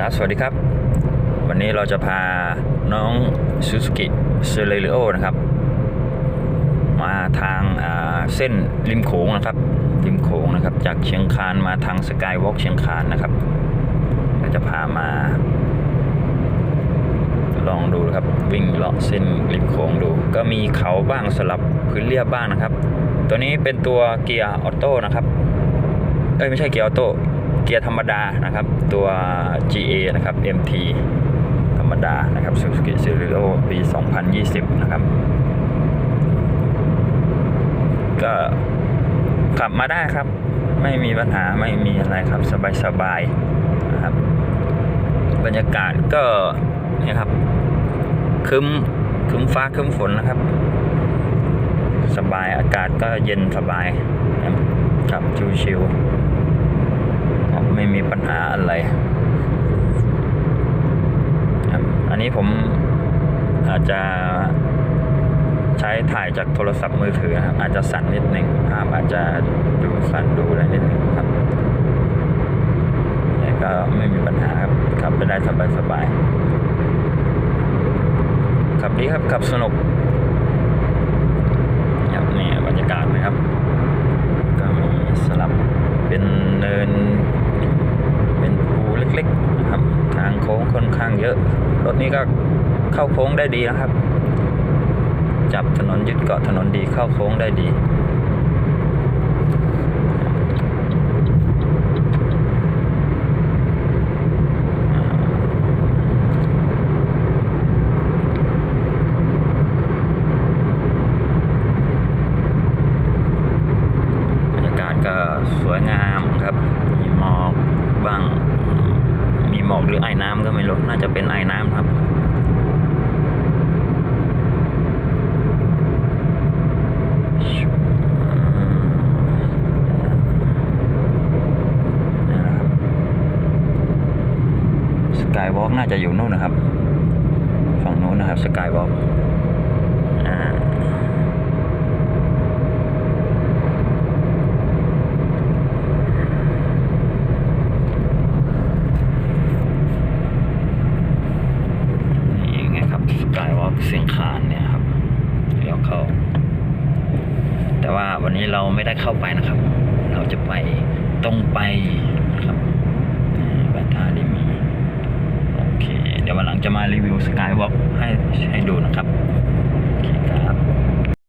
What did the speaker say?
ครับสวัสดีครับ วันนี้เราจะพาน้องซูซูกิเซเลริโอนะครับ มาทางาเส้นริมโขงนะครับ ริมโขงนะครับ จากเชียงคานมาทางสกายวอล์กเชียงคานนะครับเราจะพามา ลองดูครับวิ่งเลาะเส้นริมโขงดู ก็มีเขาบ้างสลับพื้นเรียบบ้างนะครับ ตัวนี้เป็นตัวเกียร์ออโต้นะครับ เอ้ยไม่ใช่เกียร์ออโต้ เกียร์ธรรมดานะครับ ตัว GA นะครับ MT ธรรมดานะครับ Suzuki c e r i o ปี 2020 นะครับ ก็ขับมาได้ครับ ไม่มีปัญหาไม่มีอะไรครับ สบายๆนะครับ บรรยากาศก็เนี่ยครับคึมคึมฟ้าคึมฝนนะครับ สบายอากาศก็เย็นสบายครับชิวๆ ไม่มีปัญหาอะไรครับอันนี้ผมอาจจะใช้ถ่ายจากโทรศัพท์มือถือครับอาจจะสั่นนิดหนึ่งภาพอาจจะดูสั่นดูอะไรนิดหนึ่งครับแต่ก็ไม่มีปัญหาครับขับไปได้สบายๆขับดีครับขับสนุกครับนี่บรรยากาศนะครับ ก็มีสลับเป็นเนินภูเล็กๆนะครับ ทางโค่อนข้างเยอะ รถนี้ก็เข้าโค้งได้ดีนะครับ จับถนนยึดเกาะถนนดีเข้าโค้งได้ดีบรรยากาศก็สวยงามหมอกบ้าง มี หมอกหรือไอ้น้ำก็ไม่รู้น่าจะเป็นไอ้น้ำครับนี่นะครับ สกายวอล์กน่าจะอยู่นู่นนะครับ ฝั่งนู้นนะครับ สกายวอล์กอ่า นี่ไงครับสกายวอล์กเสียงคานเนี่ยครับเลี้ยวเข้า แต่ วันนี้เราไม่ได้เข้าไปนะครับ เราจะไปตรงไปนะครับบัตท่าดิมีโอเค เดี๋ยววันหลังจะมารีวิวสกายวอล์กให้ให้ดูนะครับ